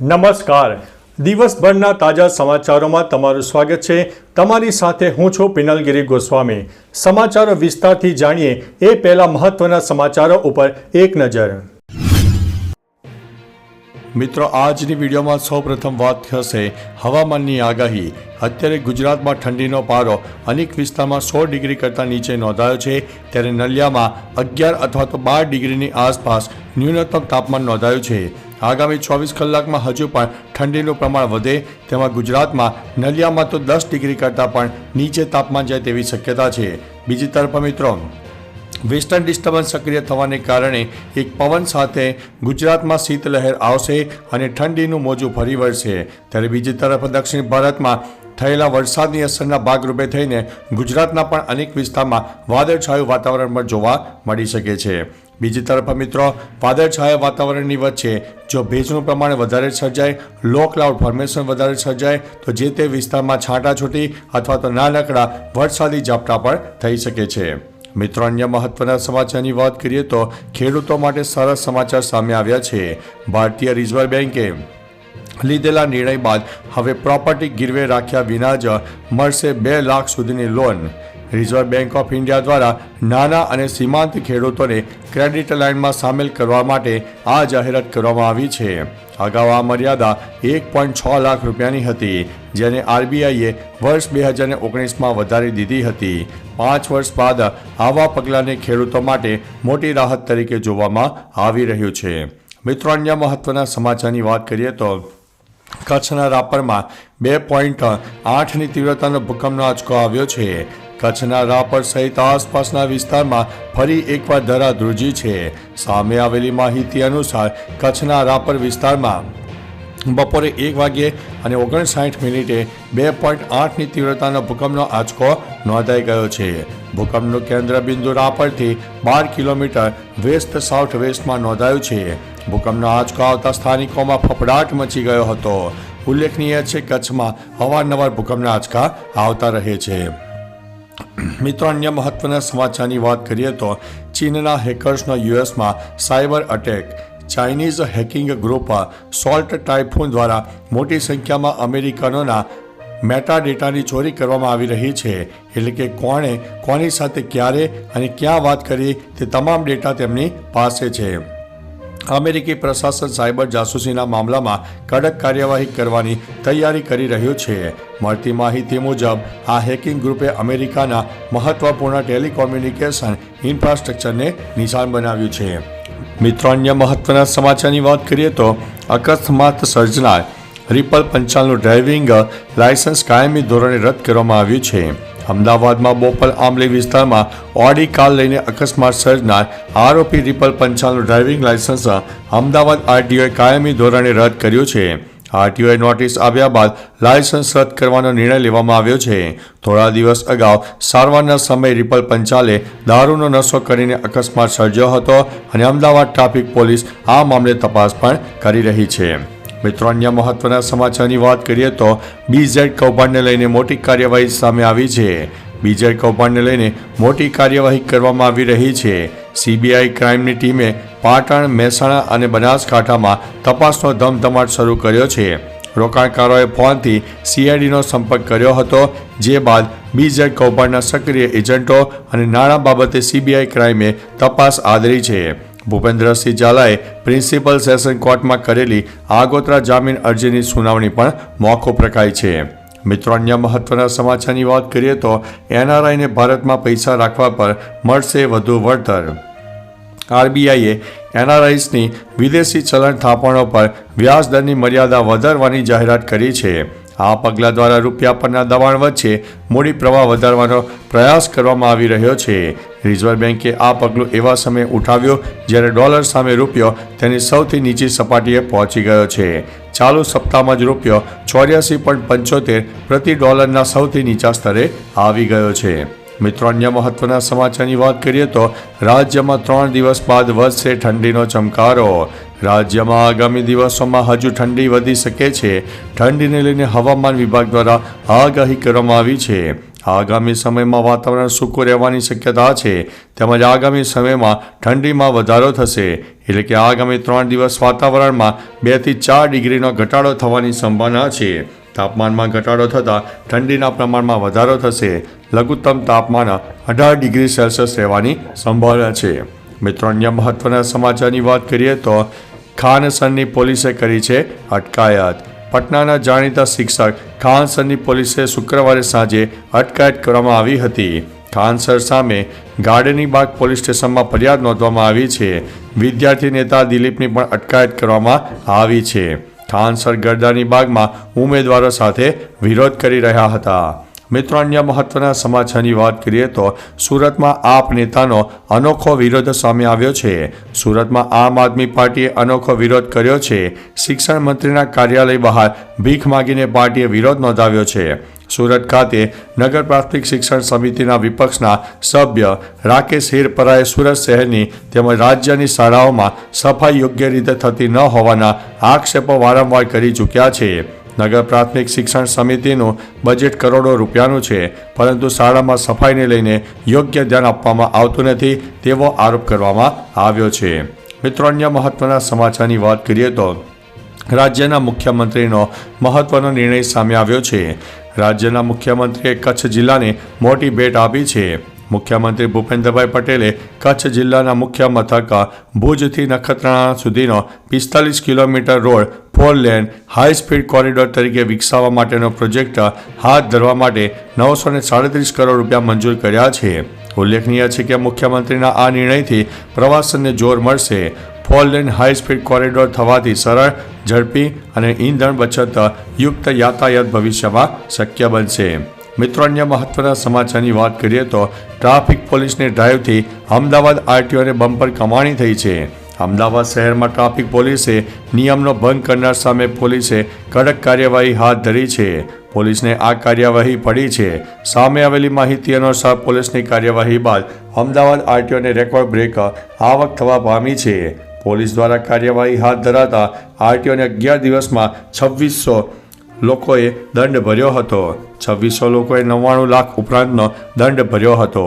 નમસ્કાર. દિવસભરના તાજા સમાચારોમાં તમારું સ્વાગત છે. તમારી સાથે હું છું પિનલગીરી ગોસ્વામી. સમાચારો વિસ્તારથી જાણીએ એ પહેલા મહત્વના સમાચારો ઉપર એક નજર. મિત્રો, આજની વિડીયોમાં સૌપ્રથમ વાત થશે હવામાનની આગાહી. અત્યારે ગુજરાતમાં ઠંડીનો પારો અનેક વિસ્તારમાં સો ડિગ્રી કરતાં નીચે નોંધાયો છે. ત્યારે નલિયામાં અગિયાર અથવા તો બાર ડિગ્રીની આસપાસ ન્યૂનતમ તાપમાન નોંધાયું છે. આગામી ચોવીસ કલાકમાં હજુ પણ ઠંડીનું પ્રમાણ વધે તેમાં ગુજરાતમાં નલિયામાં તો દસ ડિગ્રી કરતાં પણ નીચે તાપમાન જાય તેવી શક્યતા છે. બીજી તરફ મિત્રો, વેસ્ટર્ન ડિસ્ટર્બન્સ સક્રિય થવાને કારણે એક પવન સાથે ગુજરાતમાં શીતલહેર આવશે અને ઠંડીનું મોજું ફરી વળશે. ત્યારે બીજી તરફ દક્ષિણ ભારતમાં થયેલા વરસાદની અસરના ભાગરૂપે થઈને ગુજરાતના પણ અનેક વિસ્તારમાં વાદળછાયું વાતાવરણ પણ જોવા મળી શકે છે. બીજી તરફ મિત્રો વાદળછાયા વાતાવરણની વચ્ચે જો ભેજનું પ્રમાણ વધારે સર્જાય લો ક્લાઉડ ફોર્મેશન વધારે સર્જાય, તો જે તે વિસ્તારમાં છાંટાછૂટી અથવા તો નાનકડા વરસાદી ઝાપટા પણ થઈ શકે છે. મિત્રો, અન્ય મહત્વના સમાચારની વાત કરીએ તો ખેડૂતો માટે સરસ સમાચાર સામે આવ્યા છે. ભારતીય રિઝર્વ બેન્કે લીધેલા નિર્ણય બાદ હવે પ્રોપર્ટી ગીરવે રાખ્યા વિના જ મળશે બે લાખ સુધીની loan reserve bank of India દ્વારા નાના અને સીમાંત ખેડૂતોને ક્રેડિટ લાઇનમાં સામેલ કરવા માટે આ જાહેરાત કરવામાં આવી છે. અગાઉ આ મર્યાદા એક પોઈન્ટ છ લાખ રૂપિયાની હતી, જેને આરબીઆઈએ વર્ષ બે હજાર ઓગણીસમાં વધારી દીધી હતી. પાંચ વર્ષ બાદ આવા પગલાંને ખેડૂતો માટે મોટી રાહત તરીકે જોવામાં આવી રહ્યું છે. મિત્રો, અન્ય મહત્વના સમાચારની વાત કરીએ તો કચ્છના રાપરમાં બે પોઈન્ટ આઠની તીવ્રતાનો ભૂકંપનો આંચકો આવ્યો છે. કચ્છના રાપર સહિત આસપાસના વિસ્તારમાં ફરી એકવાર ધરાધ્રુજી છે. સામે આવેલી માહિતી અનુસાર કચ્છના રાપર વિસ્તારમાં બપોરે એક વાગ્યે અને ઓગણસાઠ મિનિટે બે પોઈન્ટ આઠની તીવ્રતાનો ભૂકંપનો આંચકો નોંધાઈ ગયો છે. ભૂકંપનું કેન્દ્ર બિંદુ રાપરથી બાર કિલોમીટર વેસ્ટ સાઉથ વેસ્ટમાં નોંધાયું છે. ભૂકંપનો આંચકો આવતા સ્થાનિકોમાં ફફડાટ મચી ગયો હતો. ઉલ્લેખનીય છે, કચ્છમાં અવારનવાર ભૂકંપના આંચકા આવતા રહે છે. મિત્રો, અન્ય મહત્વના સમાચારની વાત કરીએ તો ચીનના હેકર્સનો યુએસમાં cyber attack. Chinese hacking group Salt Typhoon દ્વારા મોટી સંખ્યામાં અમેરિકનોના મેટા ડેટાની ચોરી કરવામાં આવી રહી છે. એટલે કે કોણે, કોની સાથે ક્યારે અને ક્યાં વાત કરી તે તમામ ડેટા તેમની પાસે છે. અમેરિકી પ્રશાસન સાયબર જાસૂસીના મામલામાં કડક કાર્યવાહી કરવાની તૈયારી કરી રહ્યું છે. મળતી માહિતી મુજબ, આ હેકિંગ ગ્રુપે અમેરિકાના મહત્વપૂર્ણ ટેલિકોમ્યુનિકેશન ઇન્ફ્રાસ્ટ્રક્ચરને નિશાન બનાવ્યું છે. મિત્રો, અન્ય મહત્વના સમાચારની વાત કરીએ તો, અકસ્માત સર્જનાર રિપલ પંચાલનું ડ્રાઇવિંગ લાયસન્સ કાયમી ધોરણે રદ કરવામાં આવ્યું છે. અમદાવાદમાં બોપલ આમલી વિસ્તારમાં ઓડી કાર લઈને અકસ્માત સર્જનાર આરોપી રિપલ પંચાલનું ડ્રાઇવિંગ લાયસન્સ અમદાવાદ આરટીઓએ કાયમી ધોરણે રદ કર્યું છે. આરટીઓએ નોટિસ આવ્યા બાદ લાયસન્સ રદ કરવાનો નિર્ણય લેવામાં આવ્યો છે. થોડા દિવસ અગાઉ સારવારના સમયે રિપલ પંચાલે દારૂનો નશો કરીને અકસ્માત સર્જ્યો હતો અને અમદાવાદ ટ્રાફિક પોલીસ આ મામલે તપાસ પણ કરી રહી છે. મિત્રો, અન્ય મહત્વના સમાચારની વાત કરીએ તો બીઝેડ કૌભાંડને લઈને મોટી કાર્યવાહી સામે આવી છે. બીઝેડ કૌભાંડને લઈને મોટી કાર્યવાહી કરવામાં આવી રહી છે. સીબીઆઈ ક્રાઇમની ટીમે પાટણ, મહેસાણા અને બનાસકાંઠામાં તપાસનો ધમધમાટ શરૂ કર્યો છે. રોકાણકારોએ ફોનથી સીઆઈડીનો સંપર્ક કર્યો હતો, જે બાદ બીઝેડ કૌભાંડના સક્રિય એજન્ટો અને નાણાં બાબતે સીબીઆઈ ક્રાઇમે તપાસ આદરી છે. ભૂપેન્દ્રસિંહ ઝાલાએ પ્રિન્સિપલ સેશન કોર્ટમાં કરેલી આગોતરા જામીન અરજીની સુનાવણી પણ મોકૂફ રખાઈ છે. મિત્રો, અન્ય મહત્વના સમાચારની વાત કરીએ તો એનઆરઆઈને ભારતમાં પૈસા રાખવા પર મળશે વધુ વળતર. આરબીઆઈએ એનઆરઆઈસની વિદેશી ચલણ થાપણો પર વ્યાજદરની મર્યાદા વધારવાની જાહેરાત કરી છે. આ પગલાં દ્વારા રૂપિયા પરના દબાણ વચ્ચે મૂડી પ્રવાહ વધારવાનો પ્રયાસ કરવામાં આવી રહ્યો છે. રિઝર્વ બેન્કે આ પગલું એવા સમયે ઉઠાવ્યો જ્યારે ડોલર સામે રૂપિયો તેની સૌથી નીચી સપાટીએ પહોંચી ગયો છે. ચાલુ સપ્તાહમાં જ રૂપિયો ચોર્યાસી પોઈન્ટ પંચોતેર પ્રતિ ડોલરના સૌથી નીચા સ્તરે આવી ગયો છે. મિત્રો, અન્ય મહત્વના સમાચારની વાત કરીએ તો રાજ્યમાં ત્રણ દિવસ બાદ વધશે ઠંડીનો ચમકારો. રાજ્યમાં આગામી દિવસોમાં હજુ ઠંડી વધી શકે છે. ઠંડીને લઈને હવામાન વિભાગ દ્વારા આગાહી કરવામાં આવી છે. આગામી સમયમાં વાતાવરણ સૂકું રહેવાની શક્યતા છે. તેમજ આગામી સમયમાં ઠંડીમાં વધારો થશે. એટલે કે આગામી ત્રણ દિવસ વાતાવરણમાં બેથી ચાર ડિગ્રીનો ઘટાડો થવાની સંભાવના છે. તાપમાનમાં ઘટાડો થતાં ઠંડીના પ્રમાણમાં વધારો થશે. લઘુત્તમ તાપમાન અઢાર ડિગ્રી સેલ્સિયસ રહેવાની સંભાવના છે. મિત્રો, અન્ય મહત્વના સમાચારની વાત કરીએ તો ખાનસરની પોલીસે કરી છે અટકાયત. પટનાના જાણીતા શિક્ષક ખાનસરની પોલીસે શુક્રવારે સાંજે અટકાયત કરવામાં આવી હતી. ખાનસર સામે ગાર્ડની બાગ પોલીસ સ્ટેશનમાં ફરિયાદ નોંધવામાં આવી છે. વિદ્યાર્થી નેતા દિલીપની પણ અટકાયત કરવામાં આવી છે. ખાનસર ગરદાની બાગમાં ઉમેદવારો સાથે વિરોધ કરી રહ્યા હતા. મિત્રો અન્ય મહત્વના સમાચારની વાત કરીએ તો સુરતમાં આપ નેતાનો અનોખો વિરોધ સામે આવ્યો છે. સુરતમાં આમ આદમી પાર્ટીએ અનોખો વિરોધ કર્યો છે. શિક્ષણ મંત્રીના કાર્યાલય બહાર ભીખ માગીને પાર્ટીએ વિરોધ નોંધાવ્યો છે. સુરત ખાતે નગર પ્રાથમિક શિક્ષણ સમિતિના વિપક્ષના સભ્ય રાકેશ હિરપરાએ સુરત શહેરની તેમજ રાજ્યની શાળાઓમાં સફાઈ યોગ્ય રીતે થતી ન હોવાના આક્ષેપો વારંવાર કરી ચૂક્યા છે. નગર પ્રાથમિક શિક્ષણ સમિતિનું બજેટ કરોડો રૂપિયાનું છે, પરંતુ શાળામાં સફાઈને લઈને યોગ્ય ધ્યાન આપવામાં આવતું નથી તેવો આરોપ કરવામાં આવ્યો છે. મિત્રો, અન્ય મહત્વના સમાચારની વાત કરીએ તો રાજ્યના મુખ્યમંત્રીનો મહત્વનો નિર્ણય સામે આવ્યો છે. રાજ્યના મુખ્યમંત્રીએ કચ્છ જિલ્લાને મોટી ભેટ આપી છે. મુખ્યમંત્રી ભૂપેન્દ્રભાઈ પટેલે કચ્છ જિલ્લાના મુખ્ય મથક ભુજથી નખત્રાણા સુધીનો પિસ્તાલીસ kilometre road four lane high speed corridor તરીકે વિકસાવવા માટેનો પ્રોજેક્ટ હાથ ધરવા માટે નવસો ને સાડત્રીસ કરોડ રૂપિયા મંજૂર કર્યા છે. ઉલ્લેખનીય છે કે મુખ્યમંત્રીના આ નિર્ણયથી પ્રવાસનને જોર મળશે. Four lane high speed corridor થવાથી સરળ, ઝડપી અને ઈંધણ બચત યુક્ત યાતાયાત ભવિષ્યમાં શક્ય બનશે. મિત્રો, અન્ય મહત્વના સમાચારની વાત કરીએ તો ટ્રાફિક પોલીસની ડ્રાઈવથી અમદાવાદ આરટીઓને બમ્પર કમાણી થઈ છે. અમદાવાદ શહેરમાં ટ્રાફિક પોલીસે નિયમનો ભંગ કરનાર સામે પોલીસે કડક કાર્યવાહી હાથ ધરી છે. પોલીસને આ કાર્યવાહી પડી છે. સામે આવેલી માહિતી અનુસાર પોલીસની કાર્યવાહી બાદ અમદાવાદ આરટીઓને રેકોર્ડ બ્રેક આવક થવા પામી છે. પોલીસ દ્વારા કાર્યવાહી હાથ ધરાતા આરટીઓને અગિયાર દિવસમાં છવ્વીસો લોકોએ દંડ ભર્યો હતો. છવ્વીસો લોકોએ નવ્વાણું લાખ ઉપરાંતનો દંડ ભર્યો હતો.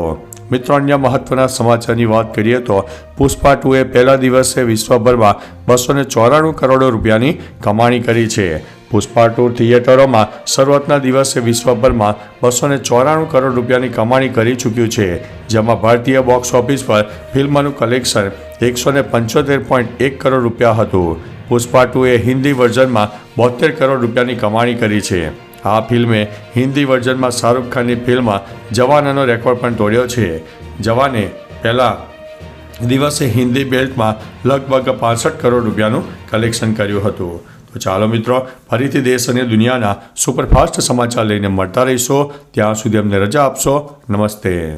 મિત્રો, અન્ય મહત્વના સમાચારની વાત કરીએ તો પુષ્પા ટુએ પહેલા દિવસે વિશ્વભરમાં બસો ને ચોરાણું કરોડ રૂપિયાની કમાણી કરી છે. પુષ્પા ટુ થિયેટરોમાં શરૂઆતના દિવસે વિશ્વભરમાં બસો ને ચોરાણું કરોડ રૂપિયાની કમાણી કરી ચૂક્યું છે, જેમાં ભારતીય બોક્સ ઓફિસ પર ફિલ્મનું કલેક્શન એકસો ને પંચોતેર પોઈન્ટ એક કરોડ રૂપિયા હતું. પુષ્પા ટુએ હિન્દી વર્ઝનમાં બોતેર કરોડ રૂપિયાની કમાણી કરી છે. આ ફિલ્મે હિન્દી વર્ઝનમાં શાહરૂખ ખાનની ફિલ્મમાં જવાનનો રેકોર્ડ પણ તોડ્યો છે. જવાને પહેલાં દિવસે હિન્દી બેલ્ટમાં લગભગ પાસઠ કરોડ રૂપિયાનું કલેક્શન કર્યું હતું. તો ચાલો મિત્રો, ફરીથી દેશ અને દુનિયાના સુપરફાસ્ટ સમાચાર લઈને મળતા રહીશો. ત્યાં સુધી અમને રજા આપશો. નમસ્તે.